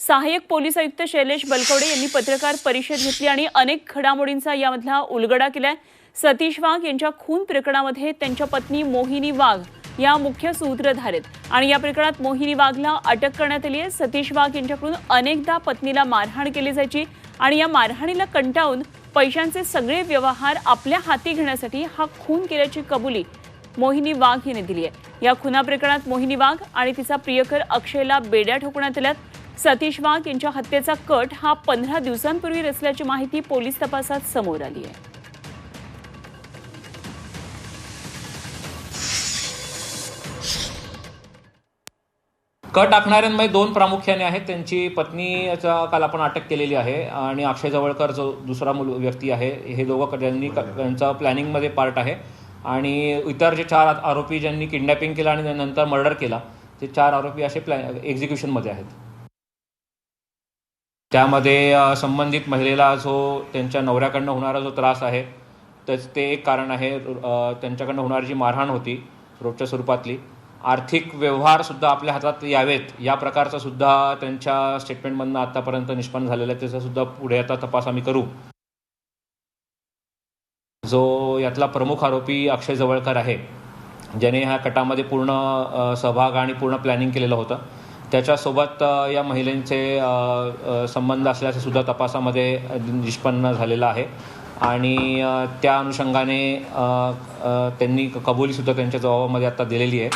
सहाय्यक पोलीस आयुक्त शैलेश बलकवडे यांनी पत्रकार परिषद घेतली आणि अनेक घडामोडींचा यामधला उलगडा केलाय. सतीश वाघ यांच्या खून प्रकरणामध्ये त्यांच्या पत्नी मोहिनी वाघ या मुख्य सूत्रधार आहेत आणि या प्रकरणात मोहिनी वाघला अटक करण्यात आली आहे सतीश वाघ यांच्याकडून अनेकदा पत्नीला मारहाण केली जायची आणि या मारहाणीला कंटाळून पैशांचे सगळे व्यवहार आपल्या हाती घेण्यासाठी हा खून केल्याची कबुली मोहिनी वाघ यांनी दिली आहे या खुना प्रकरणात मोहिनी वाघ आणि तिचा प्रियकर अक्षयला बेड्या ठोकण्यात आल्यात. सतीश वाघ यांच्या हत्येचा कट हा पंधरा दिवसांपूर्वी रचल्याची माहिती पोलीस तपासात समोर आली आहे. कट आखणाऱ्यांमध्ये दोन प्रामुख्याने आहेत. त्यांची पत्नीचा काल आपण अटक केलेली आहे आणि अक्षय जवळकर जो दुसरा मुल व्यक्ती आहे हे दोघं ज्यांनी त्यांचा प्लॅनिंगमध्ये पार्ट आहे. आणि इतर जे चार आरोपी ज्यांनी किडनॅपिंग केलं आणि नंतर मर्डर केला ते चार आरोपी असे प्लॅन एक्झिक्युशनमध्ये आहेत. त्यामध्ये संबंधित महिलेला जो त्यांच्या नवऱ्याकडनं होणारा जो त्रास आहे तर ते एक कारण आहे त्यांच्याकडनं होणारी जी मारहाण होती रोजच्या स्वरूपातली आर्थिक व्यवहारसुद्धा आपल्या हातात यावेत या प्रकारचा सुद्धा त्यांच्या स्टेटमेंटमधनं आत्तापर्यंत निष्पन्न झालेला आहे त्याचासुद्धा पुढे आता तपास आम्ही करू. जो यातला प्रमुख आरोपी अक्षय जवळकर आहे ज्याने ह्या कटामध्ये पूर्ण सहभाग आणि पूर्ण प्लॅनिंग केलेलं होतं. त्याच्यासोबत या महिलेंचे संबंध असल्याचं सुद्धा तपासामध्ये निष्पन्न झालेलं आहे. आणि त्या अनुषंगाने त्यांनी कबुलीसुद्धा त्यांच्या जबाबामध्ये आता दिलेली आहे.